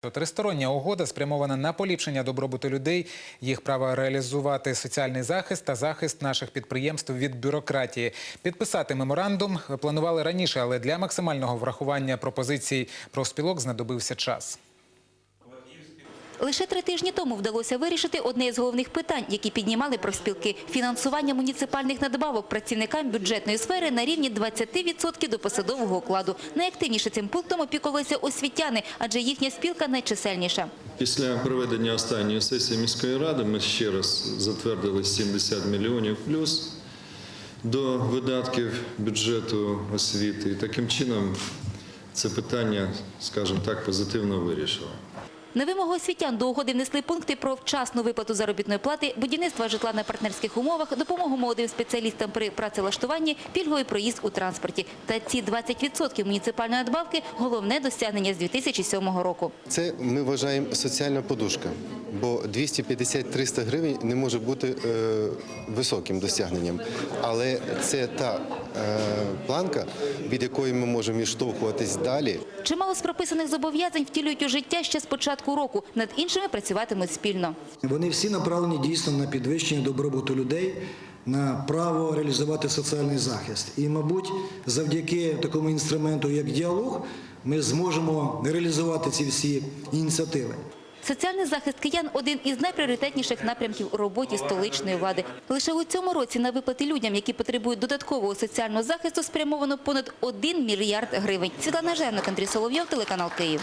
Тристороння угода спрямована на поліпшення добробуту людей, їх право реалізувати соціальний захист та захист наших підприємств від бюрократії. Підписати меморандум планували раніше, але для максимального врахування пропозицій профспілок знадобився час. Лише три тижні тому вдалося вирішити одне із головних питань, які піднімали профспілки – фінансування муніципальних надбавок працівникам бюджетної сфери на рівні 20% до посадового окладу. Найактивніше цим пунктом опікувалися освітяни, адже їхня спілка найчисельніша. Після проведення останньої сесії міської ради ми ще раз затвердили 70 мільйонів плюс до видатків бюджету освіти. І таким чином це питання, скажімо так, позитивно вирішило. На вимогу освітян до угоди внесли пункти про вчасну виплату заробітної плати, будівництва житла на партнерських умовах, допомогу молодим спеціалістам при працевлаштуванні, пільговий проїзд у транспорті. Та ці 20% муніципальної надбавки – головне досягнення з 2007 року. Це ми вважаємо соціальна подушка, бо 250-300 гривень не може бути е, високим досягненням. Але це та планка, від якої ми можемо відштовхуватись далі. Чимало з прописаних зобов'язань втілюють у життя ще з початку року. Над іншими працюватимуть спільно. Вони всі направлені дійсно на підвищення добробуту людей, на право реалізувати соціальний захист. І, мабуть, завдяки такому інструменту, як діалог, ми зможемо реалізувати ці всі ініціативи. Соціальний захист киян – один із найпріоритетніших напрямків у роботі столичної влади. Лише у цьому році на виплати людям, які потребують додаткового соціального захисту, спрямовано понад 1 мільярд гривень. Світлана Жерник, Андрій Соловйов, телеканал «Київ».